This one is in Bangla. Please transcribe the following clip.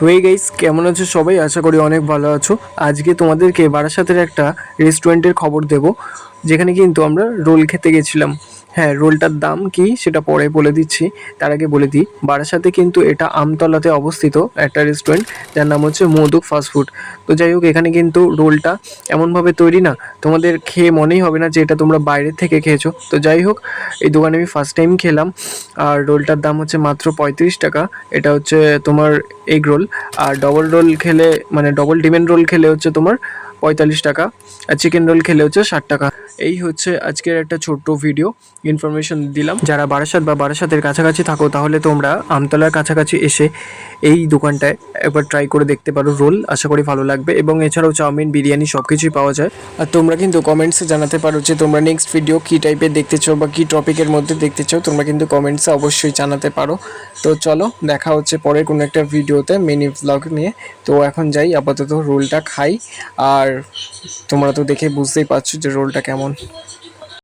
হয়ে গাইস কেমন আছো সবাই? আশা করি অনেক ভালো আছো। আজকে তোমাদেরকে বারাসাতের একটা রেস্টুরেন্টের খবর দেব। যেখানে কিন্তু আমরা রোল খেতে গেছিলাম। হ্যাঁ রোলটার দাম কি সেটা পরে বলে দিচ্ছি। তার আগে বলে দিই, বারাসাতে কিন্তু এটা আমতলাতে অবস্থিত একটা রেস্টুরেন্ট যার নাম হচ্ছে মধুক ফাস্টফুড তো যাই হোক, এখানে কিন্তু রোলটা এমনভাবে তৈরি না, তোমাদের খেয়ে মনেই হবে না যে এটা তোমরা বাইরের থেকে খেয়েছো। তো যাই হোক, এই দোকানে আমি ফার্স্ট টাইম খেলাম, আর রোলটার দাম হচ্ছে মাত্র পঁয়ত্রিশ টাকা। এটা হচ্ছে তোমার এগ রোল আর ডবল রোল খেলে মানে ডবল ডিমেন রোল খেলে হচ্ছে তোমার পঁয়তাল্লিশ টাকা আর চিকেন রোল খেলে হচ্ছে ষাট টাকা। এই হচ্ছে আজকের একটা ছোট্ট ভিডিও ইনফরমেশন দিলাম। যারা বারাসাত বা বারাসাতের কাছাকাছি থাকো, তাহলে তোমরা আমতলার কাছাকাছি এসে এই দোকানটায় একবার ট্রাই করে দেখতে পারো রোল আশা করি ভালো লাগবে। এবং এছাড়াও চাউমিন, বিরিয়ানি সব কিছুই পাওয়া যায়। আর তোমরা কিন্তু কমেন্টসে জানাতে পারো যে তোমরা নেক্সট ভিডিও কী টাইপের দেখতে চাও বা কী টপিকের মধ্যে দেখতে চাও, তোমরা কিন্তু কমেন্টসে অবশ্যই জানাতে পারো। তো চলো, দেখা হচ্ছে পরের কোনো একটা ভিডিওতে মিনি ব্লগ নিয়ে। তো এখন যাই, আপাতত রোলটা খাই। আর তোমরা তো দেখে বুঝতেই পারছ যে রোলটা কেমন।